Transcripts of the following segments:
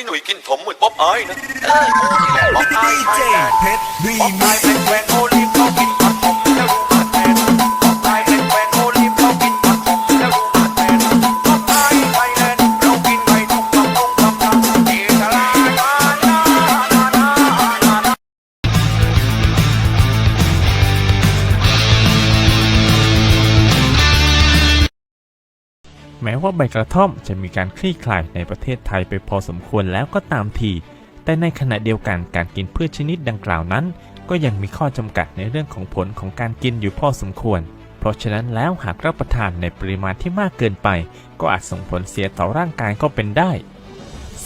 อ้หนุ่ยกินผมเหมือนป๊อปอายนะเออกูนี่แหละบอกไอ้ดีไทเจยแลนด์เพชรรีบอกมิไอ้กซ์เป็นแหวนโอลิฟ แม้ว่าใบกระท่อมจะมีการคลี่คลายในประเทศไทยไปพอสมควรแล้วก็ตามที แต่ในขณะเดียวกันการกินพืชชนิดดังกล่าวนั้น ก็ยังมีข้อจำกัดในเรื่องของผลของการกินอยู่พอสมควร เพราะฉะนั้นแล้วหากรับประทานในปริมาณที่มากเกินไป ก็อาจส่งผลเสียต่อร่างกายก็เป็นได้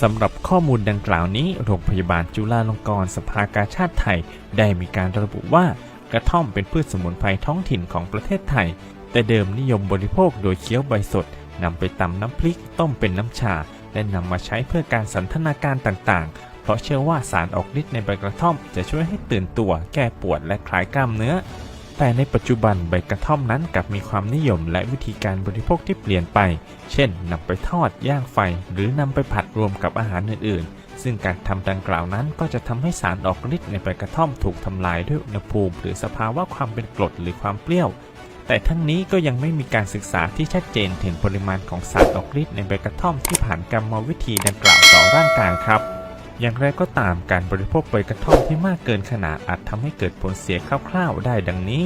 สำหรับข้อมูลดังกล่าวนี้ โรงพยาบาลจุฬาลงกรณ์สภากาชาติไทย ได้มีการระบุว่ากระท่อมเป็นพืชสมุนไพรท้องถิ่นของประเทศไทย แต่เดิมนิยมบริโภคโดยเคี้ยวใบสด นำไปตำน้ำพริกต้มเป็นน้ำชา และนำมาใช้เพื่อการสันทนาการต่างๆ เพราะเชื่อว่าสารออกฤทธิ์ในใบกระท่อมจะช่วยให้ตื่นตัว แก้ปวดและคลายกล้ามเนื้อ แต่ในปัจจุบันใบกระท่อมนั้นกลับมีความนิยมและวิธีการบริโภคที่เปลี่ยนไป เช่นนำไปทอดย่างไฟ หรือนำไปผัดรวมกับอาหารอื่น ๆ ซึ่งการทำดังกล่าวนั้นก็จะทำให้สารออกฤทธิ์ในใบกระท่อมถูกทำลายด้วยอุณหภูมิ หรือสภาวะความเป็นกรดหรือความเปรี้ยว แต่ทั้งนี้ก็ยังไม่มีการศึกษาที่ชัดเจนถึงปริมาณของสารออกฤทธิ์ในใบกระท่อมที่ผ่านกรรมวิธีดังกล่าวต่อร่างกายครับ อย่างไรก็ตามการบริโภคใบกระท่อมที่มากเกินขนาดอาจทำให้เกิดผลเสียคร่าวๆ ได้ดังนี้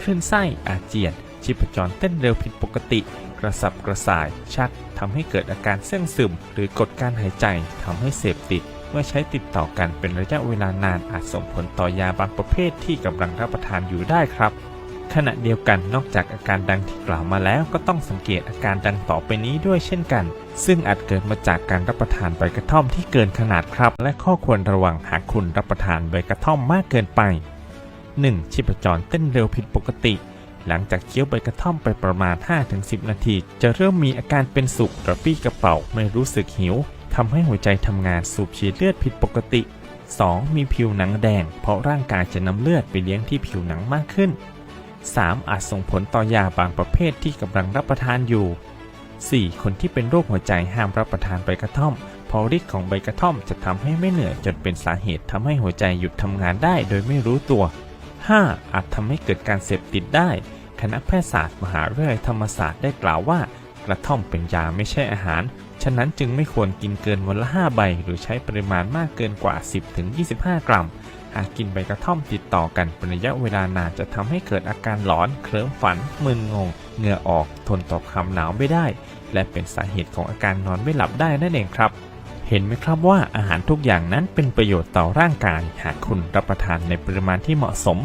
คลื่นไส้อาเจียน ชีพจรเต้นเร็วผิดปกติ กระสับกระส่าย ชักทำให้เกิดอาการเส้นซึม หรือกดการหายใจทำให้เสพติด เมื่อใช้ติดต่อกันเป็นระยะเวลานานอาจส่งผลต่อยาบางประเภทที่กำลังรับประทานอยู่ได้ครับ ขณะเดียวกันนอกจากอาการดังที่กล่าวมาแล้วก็ต้องสังเกตอาการดังต่อไปนี้ด้วยเช่นกัน ซึ่งอาจเกิดมาจากการรับประทานใบกระท่อมที่เกินขนาดครับ และข้อควรระวังหากคุณรับประทานใบกระท่อมมากเกินไป 1. ชีพจรเต้นเร็วผิดปกติ หลังจากเคี้ยวใบกระท่อมไปประมาณ 5-10 นาที จะเริ่มมีอาการเป็นสุกกระปี้กระเป๋าไม่รู้สึกหิวทำให้หัวใจทำงานสูบฉีดเลือดผิดปกติ 2. มีผิวหนังแดง เพราะร่างกายจะนำเลือดไปเลี้ยงที่ผิวหนังมากขึ้น 3. อาจส่งผลต่อยาบางประเภทที่กำลังรับประทานอยู่ 4. คนที่เป็นโรคหัวใจห้ามรับประทานใบกระท่อมเพราะฤทธิ์ของใบกระท่อมจะทำให้ไม่เหนื่อยจนเป็นสาเหตุทำให้หัวใจหยุดทำงานได้โดยไม่รู้ตัว 5. อาจทำให้เกิดการเสพติดได้ คณะแพทยศาสตร์มหาวิทยาลัยธรรมศาสตร์ได้กล่าวว่า กระท่อมเป็นยาไม่ใช่อาหาร ฉะนั้นจึงไม่ควรกินเกินวันละ 5 ใบ หรือใช้ปริมาณมากเกินกว่า 10-25 กรัม หากกินใบกระท่อมติดต่อกันเป็นระยะเวลานานจะทำให้เกิดอาการหลอน เคลิ้มฝัน มึนงง เหงื่อออก ทนต่อความหนาวไม่ได้ และเป็นสาเหตุของอาการนอนไม่หลับได้นั่นเองครับ เห็นไหมครับว่าอาหารทุกอย่างนั้นเป็นประโยชน์ต่อร่างกาย หากคุณรับประทานในปริมาณที่เหมาะสม